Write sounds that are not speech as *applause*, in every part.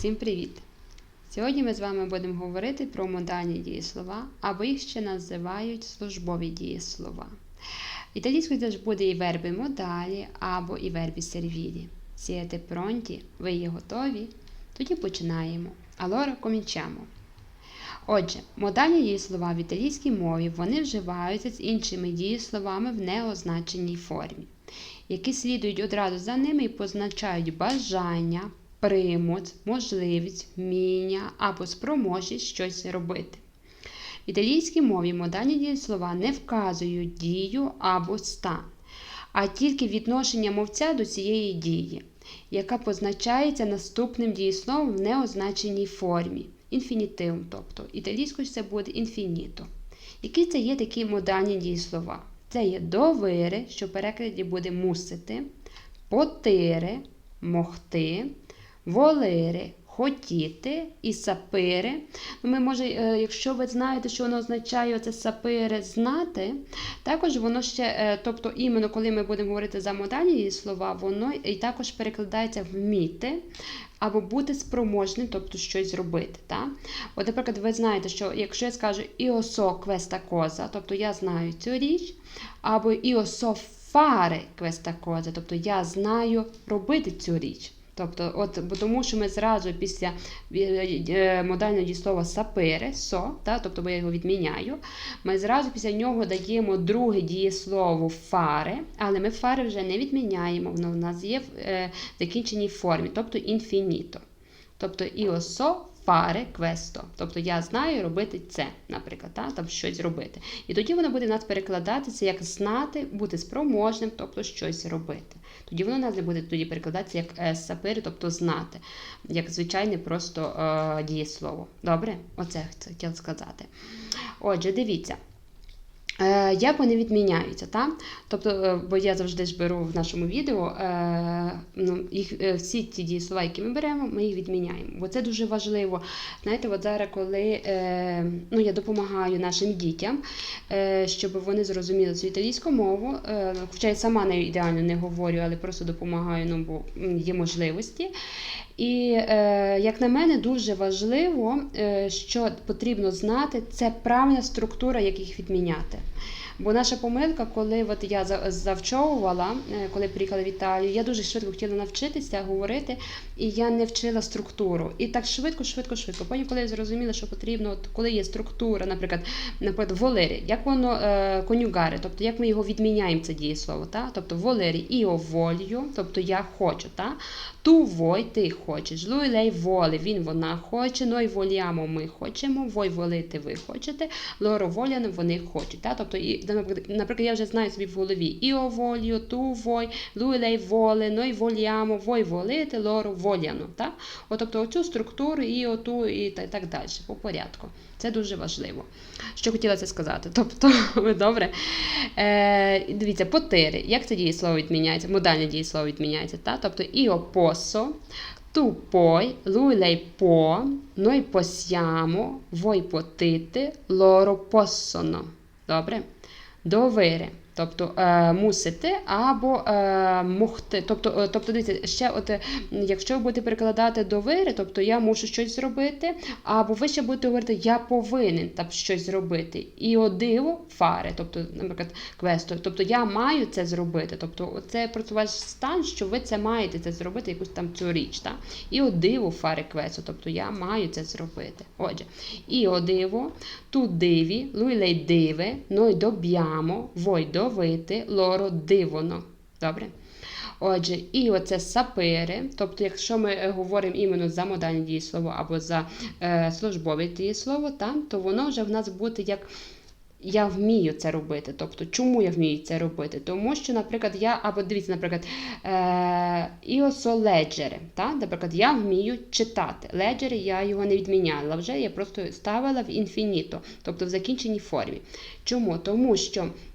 Всім привіт! Сьогодні ми з вами будемо говорити про модальні дієслова, або їх ще називають службові дієслова. Італійською теж буде і верби модалі, або і верби сервілі. Сієте пронті, ви є готові? Тоді починаємо. Allora cominciamo. Отже, модальні дієслова в італійській мові вони вживаються з іншими дієсловами в неозначеній формі, які слідують одразу за ними і позначають бажання, примут, можливість, вміння або спроможність щось робити. В італійській мові модальні дієслова не вказують дію або стан, а тільки відношення мовця до цієї дії, яка позначається наступним дієсловом в неозначеній формі. Інфінітивом, тобто італійською це буде інфініто. Які це є такі модальні дієслова? Це є довири, що в перекладі буде мусити, потири, могти, волири, хотіти і сапири. Ну, Ми може, е, якщо ви знаєте, що воно означає оце сапири знати, також воно ще, е, тобто іменно коли ми будемо говорити за модальні слова, воно і також перекладається вміти. Або бути спроможним, тобто щось зробити. Так? От, наприклад, ви знаєте, що якщо я скажу іосо квеста коза, тобто я знаю цю річ, або іосо фаре квеста коза, тобто я знаю робити цю річ. Тобто, от, бо тому що ми зразу після е, модального дієслова сапири со, та, тобто бо я його відміняю, ми зразу після нього даємо друге дієслово фаре, але ми фаре вже не відміняємо, воно в нас є в е, закінченій формі, тобто інфініто. Тобто іосо фаре квесто. Тобто я знаю робити це, наприклад, та, там щось робити. І тоді воно буде нас перекладатися як знати, бути спроможним, тобто щось робити. Тоді воно нас нас буде тоді перекладатися як е, сапири, тобто знати, як звичайне просто е, дієслово. Добре? Оце хотіла сказати. Отже, дивіться. Е, як вони відміняються? так? Тобто, е, бо я завжди ж беру в нашому відео е, ну, їх, всі ті дієслова, які ми беремо, ми їх відміняємо. Бо це дуже важливо. Знаєте, от зараз, коли ну, я допомагаю нашим дітям, щоб вони зрозуміли цю італійську мову, хоча я сама не ідеально не говорю, але просто допомагаю, ну, бо є можливості. І, як на мене, дуже важливо, що потрібно знати, це правильна структура, як їх відміняти. Бо наша помилка, коли от я завчовувала, е, коли приїхала в Італію, я дуже швидко хотіла навчитися говорити, і я не вчила структуру. І так швидко, швидко, швидко. Потім, коли я зрозуміла, що потрібно, от коли є структура, наприклад, наприклад, волері, як воно е, конюгари, тобто як ми його відміняємо, це дієслово, та? тобто волері іо волію, тобто я хочу. Та? Ту вой, ти хочеш. Луй лей воле, він вона хоче, ной воліамо, ми хочемо, вой волити, ви хочете, лоро воляно, вони хочуть. Та? Тобто, і, наприклад, я вже знаю собі в голові іо волію, ту вой, луй лей воле, ной воліамо, вой волити, лоро воляно. Та? От, тобто оцю структуру і оту, і так далі, по порядку. Це дуже важливо. Що хотіла це сказати? *laughs* Тобто, добре. Е, Дивіться, потири. Як це дієслово відміняється? Модальне дієслово відміняється. Та? Тобто іо посо, lui lei può, noi possiamo, voi potete, loro. Добре? Довири тобто е, мусити або е, могти. Тобто, е, тобто дивіться, ще от, якщо ви будете перекладати до вири, тобто я мушу щось зробити, або ви ще будете говорити, я повинен там щось зробити. І о диво фари, тобто, наприклад, квесто, тобто я маю це зробити. Тобто це просто ваш стан, що ви це маєте це зробити, якусь там цю річ. Так? І о диво фари квесто, тобто я маю це зробити. Отже, і о диво, ту диві, lei deve, noi dobbiamo, voi dovete, ловити лоро дивоно. Добре? Отже, і оце сапири. Тобто, якщо ми говоримо іменно за модальне дієслово або за е, службове дієслово, там, то воно вже в нас буде як. Я вмію це робити. Тобто, чому я вмію це робити? Тому що, наприклад, я, або дивіться, наприклад, іосо леджери. Наприклад, я вмію читати. Леджери я його не відміняла вже, я просто ставила в інфініто, тобто в закінченій формі. Чому? Тому що Е,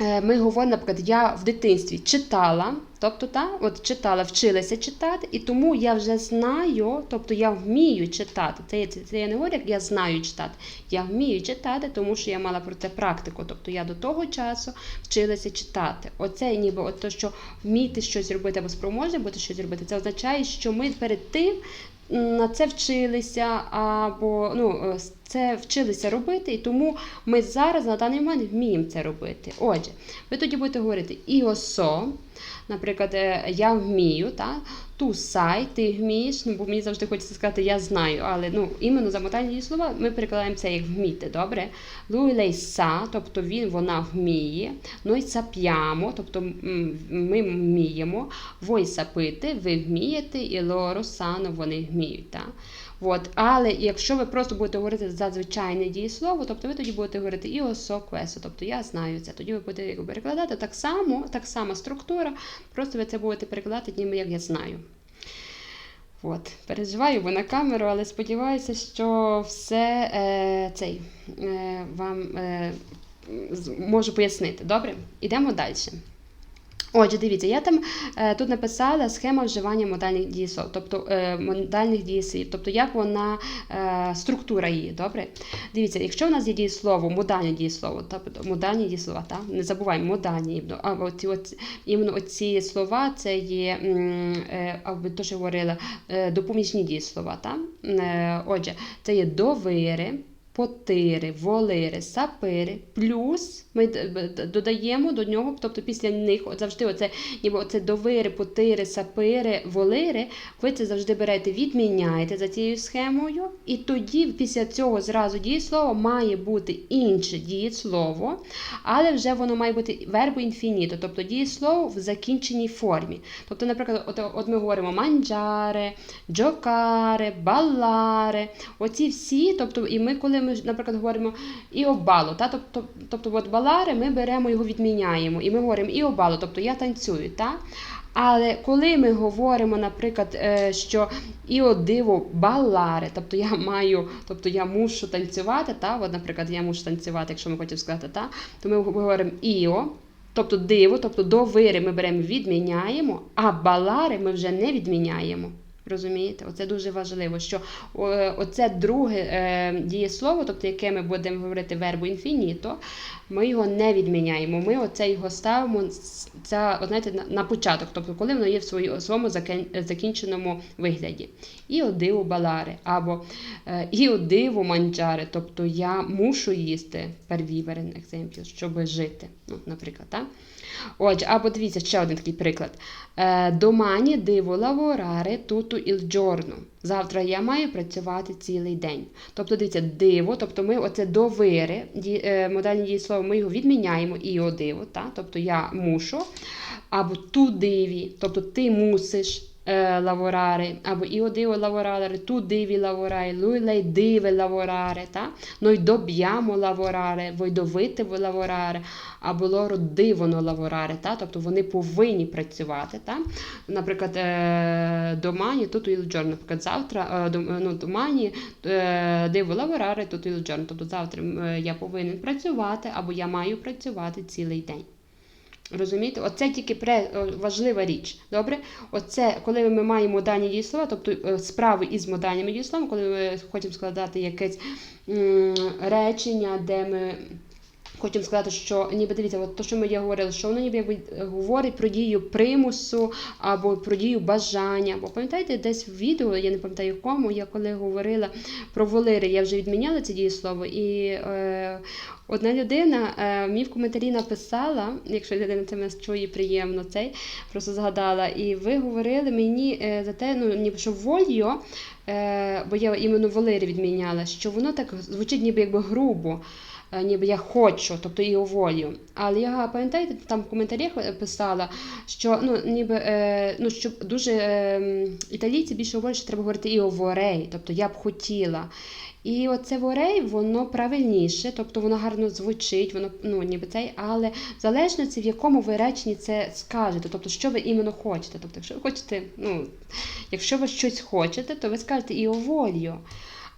ми говоримо, наприклад, я в дитинстві читала, тобто та, от читала, вчилася читати, і тому я вже знаю, тобто я вмію читати. Це, це, це я не говорю, як я знаю читати. Я вмію читати, тому що я мала про це практику. Тобто я до того часу вчилася читати. Оце ніби от то, що вміти щось робити або спроможне бути щось робити, це означає, що ми перед тим на це вчилися, або ну, е, це вчилися робити, і тому ми зараз на даний момент вміємо це робити. Отже, ви тоді будете говорити іосо, наприклад, е, я вмію, та? ту сай, ти вмієш, ну, бо мені завжди хочеться сказати я знаю, але ну, іменно замотання слова ми перекладаємо це як вміти, добре? Lei sa, тобто він, вона вміє. Noi sappiamo, тобто ми вміємо. Voi sapete, ви вмієте, і loro sanno, вони вміють. Так? От. Але якщо ви просто будете говорити за звичайне дієслово, тобто ви тоді будете говорити і осо, квесо, тобто я знаю це. Тоді ви будете перекладати так само, так сама структура, просто ви це будете перекладати ніби як я знаю. От, переживаю, бо на камеру, але сподіваюся, що все е, цей е, вам е, можу пояснити. Добре? Ідемо далі. Отже, дивіться, я там е, тут написала схема вживання модальних дієслов, тобто е, модальних дієслів, тобто як вона е, структура її. Добре? Дивіться, якщо в нас є дієслово, модальне дієслово, тобто модальні дієслова, так? не забуваємо, модальні, або оці, оці, іменно оці слова це є, або то, що говорила, допоміжні дієслова. Так? Отже, це є довири. Потири, волири, сапири, плюс ми д- додаємо до нього, тобто після них от завжди оце, ніби оце довири, потири, сапири, волири, ви це завжди берете, відміняєте за цією схемою, і тоді після цього зразу дієслово має бути інше дієслово, але вже воно має бути вербо інфініто, тобто дієслово в закінченій формі. Тобто, наприклад, от, от ми говоримо манджаре, джокаре, баларе, оці всі, тобто, і ми, коли ми, наприклад, говоримо і обало, та, тобто, тобто от балари ми беремо його відміняємо, і ми говоримо і обало, тобто я танцюю. Та? Але коли ми говоримо, наприклад, е, що іо диво баларе, тобто я маю, тобто я мушу танцювати, та? От, наприклад, я мушу танцювати, якщо ми хочемо сказати, та? то ми говоримо іо, тобто диво, тобто до вири ми беремо відміняємо, а балари ми вже не відміняємо. Розумієте? Оце дуже важливо, що оце друге е, дієслово, тобто яке ми будемо говорити вербу інфініто, ми його не відміняємо. Ми оце його ставимо це, знаєте, на, початок, тобто коли воно є в свої- своєму закінченому вигляді. І одиву балари, або е, і одиву манджари, тобто я мушу їсти per vivere, щоб жити. Ну, наприклад, так? Отже, або дивіться, ще один такий приклад. Е, Домані диво tutto il giorno. Завтра я маю працювати цілий день. Тобто, дивіться, диво, тобто ми оце довири, е, модальні дієслово, ми його відміняємо і о диво, та? тобто я мушу, або ту диві, тобто ти мусиш. Е, Lavorare, або io devo lavorare, tu devi lavorare, lui lei deve lavorare, та? noi dobbiamo lavorare, voi dovete lavorare, або loro devono lavorare, та? тобто вони повинні працювати. Та? Наприклад, е, домані тут il giorno, наприклад, завтра е, ну, домані е, devo lavorare tutto il giorno, тобто завтра е, я повинен працювати, або я маю працювати цілий день. Розумієте? Оце тільки пре, важлива річ. Добре? Оце, коли ми маємо дані дієслова, тобто е, справи із моданнями дієсловами, коли ми хочемо складати якесь м, речення, де ми хочемо сказати, що ніби дивіться, от то, що ми я говорили, що воно ніби якби говорить про дію примусу або про дію бажання. Бо пам'ятаєте, десь в відео, я не пам'ятаю кому, я коли говорила про волири, я вже відміняла це дієслово, і е, одна людина е, мені в коментарі написала, якщо людина це мене чує приємно, цей просто згадала, і ви говорили мені е, за те, ну ніби що вольо, е, бо я іменно волири відміняла, що воно так звучить ніби якби грубо. Е, Ніби я хочу, тобто і волю. Але я пам'ятаєте, там в коментарях писала, що ну ніби е, ну що дуже е, італійці більше говорять, що треба говорити і ворей, тобто я б хотіла. І оце ворей, воно правильніше, тобто воно гарно звучить, воно ну ніби цей, але залежно це в якому ви реченні це скажете, тобто що ви іменно хочете. Тобто, якщо ви хочете, ну якщо ви щось хочете, то ви скажете і волю.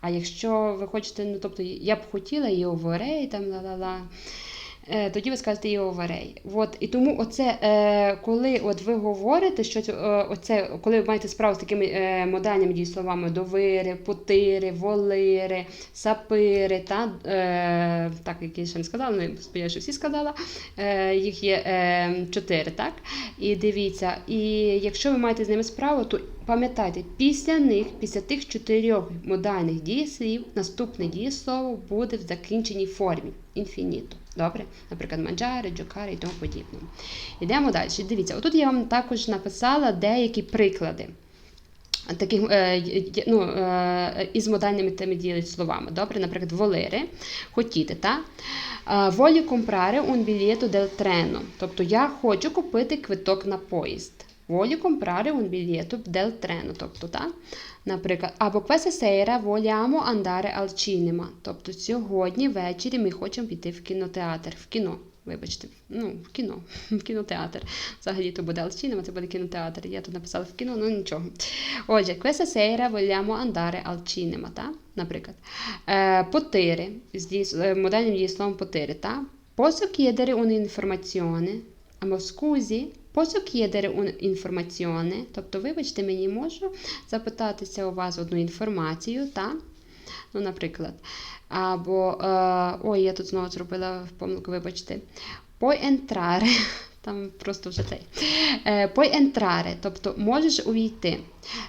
А якщо ви хочете, ну тобто я б хотіла і оверей, там ла-ла-ла. е, Тоді ви скажете і оверей. От, і тому оце, е, коли от ви говорите, що е, оце, коли ви маєте справу з такими е, модальними дієсловами довири, потири, волири, сапири, та, е, так, які я ще не сказала, ну, сподіваюся, що всі сказала, е, їх є е, чотири, так? І дивіться, і якщо ви маєте з ними справу, то пам'ятайте, після них, після тих чотирьох модальних дієслів, наступне дієслово буде в закінченій формі інфініто. Добре? Наприклад, манджари, джокари і тому подібне. Йдемо далі. Дивіться, отут я вам також написала деякі приклади. Таких е, ну, е, із модальними тими дієсловами. Добре, наприклад, волери, хотіти, та? Е, Волі comprare un biglietto del treno. Тобто я хочу купити квиток на поїзд. Волі comprare un biglietto del treno. Тобто, та? Наприклад, або questa sera vogliamo andare al cinema. Тобто сьогодні ввечері ми хочемо піти в кінотеатр, в кіно. Вибачте, ну, в кіно, в кінотеатр. Взагалі то буде Алчинема, це буде кінотеатр. Я тут написала в кіно, ну нічого. Отже, questa sera vogliamo andare al cinema, та? наприклад. Е, потири, з е, дієсловом потири, та? Posso chiedere un'informazione? Або scusi, posso chiedere un'informazione? Тобто, вибачте, мені можу запитатися у вас одну інформацію, та? Ну, наприклад. Або, е, ой, я тут знову зробила помилку, вибачте. Puoi. *laughs* Там просто вже цей. Е, puoi entrare, тобто можеш увійти.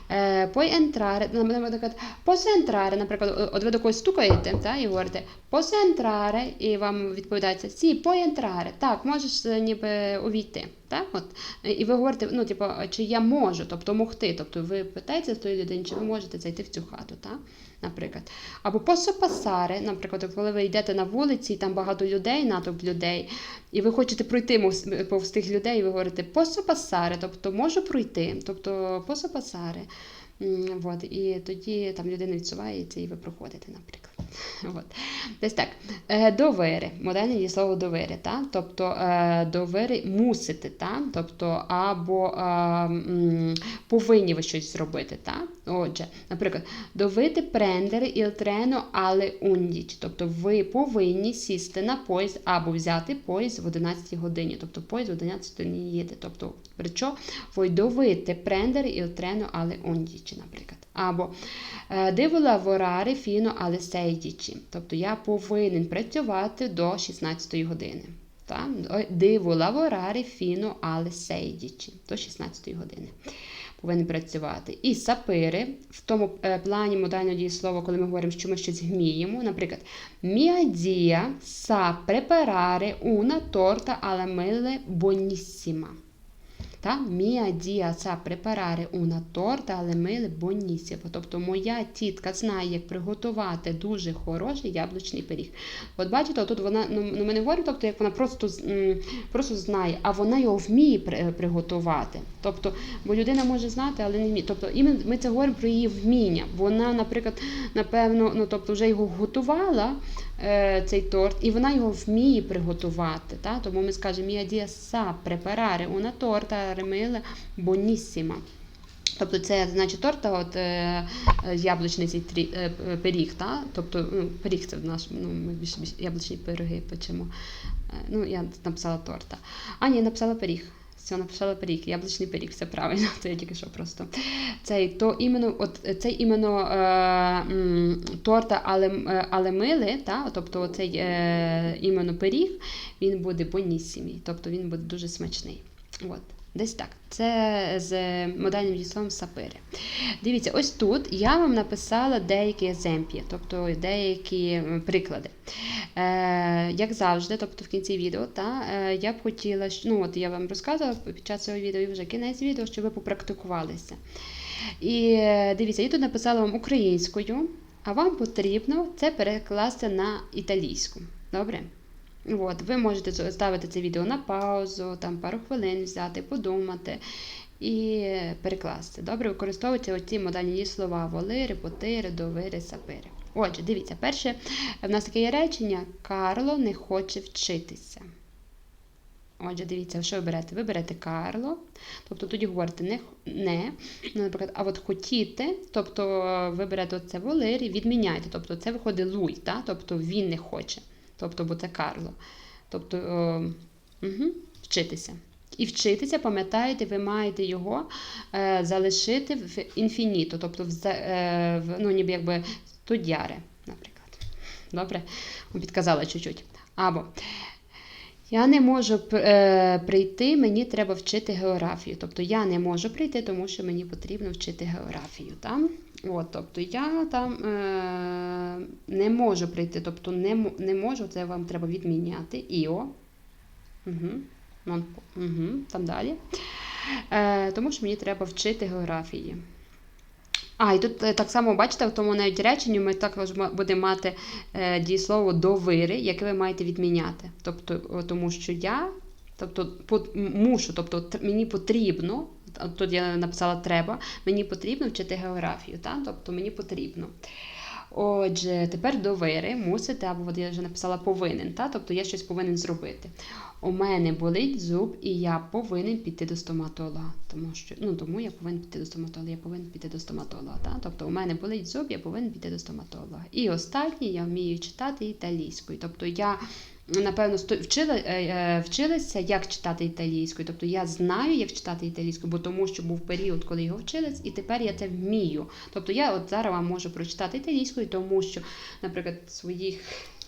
Е, puoi ну, наприклад, posso наприклад, от ви до когось стукаєте та, і говорите posso і вам відповідається sì, puoi так, можеш е, ніби увійти. Так? От. І ви говорите, ну, типу, чи я можу, тобто могти. Тобто ви питаєте з тої людини, чи ви можете зайти в цю хату, так? наприклад. Або passare, наприклад, коли ви йдете на вулиці, і там багато людей, натовп людей, і ви хочете пройти повз тих людей, і ви говорите passare, тобто можу пройти, тобто. М, От, і тоді там людина відсувається і ви проходите, наприклад. *laughs* От. Десь так. Е, довири. Модельне є слово довири. Та? Тобто е, довири мусити, та? тобто або е, м, повинні ви щось зробити. Та? Отже, наприклад, довити прендери il treno alle 11. Тобто ви повинні сісти на поїзд або взяти поїзд в 11 годині. Тобто поїзд в 11 не їде. Тобто, причому ви довити прендери il treno alle 11, наприклад. Або devo lavorare fino alle 16. Тобто я повинен працювати до 16 години. Та? Devo lavorare fino alle 16, до 16 години. Повинен працювати. І сапири в тому е, плані модального дієслова, коли ми говоримо, що ми щось вміємо. Наприклад, zia sa preparare una torta alla mele buonissima. Та? Mia zia sa preparare una torta alle mele buonissima. Тобто моя тітка знає, як приготувати дуже хороший яблучний пиріг. От бачите, тут вона, ну ну, ми не говоримо, тобто, як вона просто, просто знає, а вона його вміє при- приготувати. Тобто, бо людина може знати, але не вміє. Тобто, іменно ми це говоримо про її вміння. Вона, наприклад, напевно, ну тобто вже його готувала. Е, Цей торт, і вона його вміє приготувати. Та? Тому ми скажемо «Mia dia sa preparare una torta alle mele. Тобто це значить торта, от е, яблучний трі, е, пиріг, та? тобто ну, пиріг це наш, ну, ми більш, більш яблучні пироги печемо. Е, ну, я написала торта. А, ні, написала пиріг. Все, написала пиріг, яблучний пиріг, все правильно, *laughs* це я тільки що просто. Цей, то іменно, от, цей іменно е, м, торта, але, е, але мили, та? тобто цей е, іменно пиріг, він буде бонісімій, тобто він буде дуже смачний. От. Десь так. Це з модальним дієсловом сапири. Дивіться, ось тут я вам написала деякі екземплі, тобто деякі приклади. Е, як завжди, тобто в кінці відео, та, е, я б хотіла, ну от я вам розказувала під час цього відео і вже кінець відео, щоб ви попрактикувалися. І е, дивіться, я тут написала вам українською, а вам потрібно це перекласти на італійську. Добре? От, ви можете ставити це відео на паузу, там пару хвилин взяти, подумати і перекласти. Добре, використовуйте оці модальні дієслова волири, потири, довири, сапири. Отже, дивіться, перше в нас таке є речення: Карло не хоче вчитися. Отже, дивіться, що ви берете? Ви берете Карло, тобто тоді говорите не, не наприклад, а от хотіти, тобто ви берете оце волир і відміняєте. Тобто це виходить луй, та? тобто він не хоче, тобто це Карло. Тобто угу, вчитися. І вчитися, пам'ятаєте, ви маєте його е, залишити в інфініто, тобто в, е, в ну, ніби якби студяре, наприклад. Добре? Підказала чуть-чуть. Або Я не можу е, прийти, мені треба вчити географію. Тобто я не можу прийти, тому що мені потрібно вчити географію. Там. От, тобто я там е, не можу прийти, тобто не, не можу, це вам треба відміняти. Іо. Угу. Нон, угу. Там далі. Е, тому що мені треба вчити географії. А, і тут е, так само, бачите, в тому навіть реченні ми також будемо мати е, дієслово довири, яке ви маєте відміняти. Тобто, тому що я, тобто по- мушу, тобто мені потрібно, тут я написала треба, мені потрібно вчити географію, та? тобто мені потрібно. Отже, тепер довири мусите, або от я вже написала повинен, та? тобто я щось повинен зробити. У мене болить зуб, і я повинен піти до стоматолога. Тому що ну тому я повинен піти до стоматолога. Я повинен піти до стоматолога. Та? Тобто у мене болить зуб, я повинен піти до стоматолога. І останнє я вмію читати італійською. Тобто я. Напевно, вчила, е, е, вчилася, як читати італійською. Тобто я знаю, як читати італійською, бо тому що був період, коли його вчилась, і тепер я це вмію. Тобто я от зараз вам можу прочитати італійською, тому що, наприклад, своїх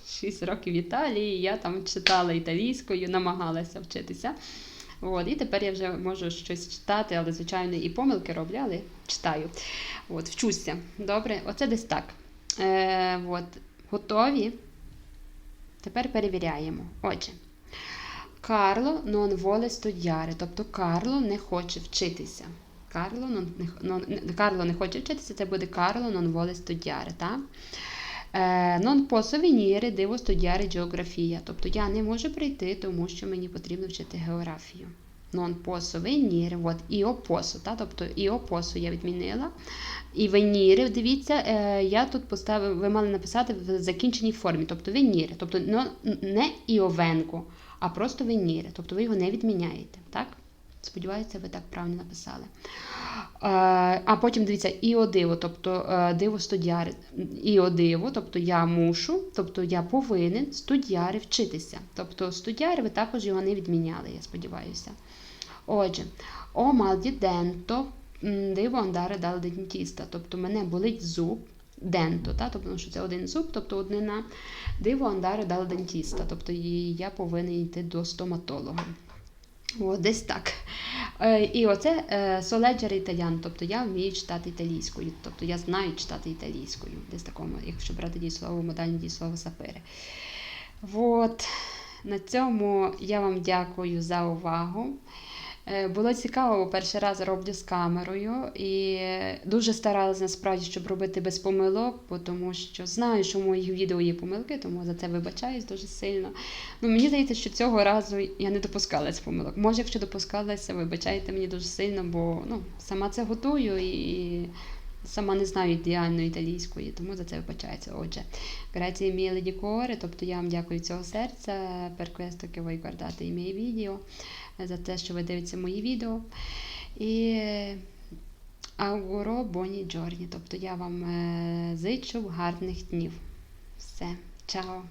6 років в Італії я там читала італійською, намагалася вчитися. От, і тепер я вже можу щось читати, але, звичайно, і помилки роблю, але читаю. От, вчуся. Добре, оце десь так. Е, от, готові? Тепер перевіряємо. Отже, Карло non vuole studiare, тобто Карло не хоче вчитися. Карло non, non, Карло не хоче вчитися, це буде Карло non vuole studiare, так? Non posso venire, devo studiare geografia. Тобто я не можу прийти, тому що мені потрібно вчити географію. Non posso venire, от, io posso, та? тобто io posso я відмінила. І venire, дивіться, е, я тут поставив, ви мали написати в закінченій формі, тобто venire, тобто не vengo, а просто venire, тобто ви його не відміняєте, так? Сподіваюся, ви так правильно написали. Е, А потім дивіться, іо диво, тобто диво студіари. Іо диво, тобто я мушу, тобто я повинен студіари вчитися. Тобто студіари ви також його не відміняли, я сподіваюся. Отже, о mal di dento м, devo andare dal dentista, тобто мене болить зуб. Денто, та? тобто, що це один зуб, тобто однина. Devo andare dal dentista, тобто я повинен йти до стоматолога. О, десь так. Е, і оце е, соледжери італіан, тобто я вмію читати італійською, тобто я знаю читати італійською, десь такому, якщо брати дієслово, модальне дієслово сапири. От, на цьому я вам дякую за увагу. Е, Було цікаво, перший раз роблю з камерою і дуже старалася насправді, щоб робити без помилок, тому що знаю, що в моїх відео є помилки, тому за це вибачаюсь дуже сильно. Ну, мені здається, що цього разу я не допускалась помилок. Може, якщо допускалася, вибачайте мені дуже сильно, бо ну, сама це готую і сама не знаю ідеально італійської, тому за це вибачається. Отже, mille di cuore, тобто я вам дякую цього серця questo che voi guardate i miei за те, що ви дивитеся мої відео. І auguro Боні Джорні. тобто я вам е, зичу гарних днів. Все, чао!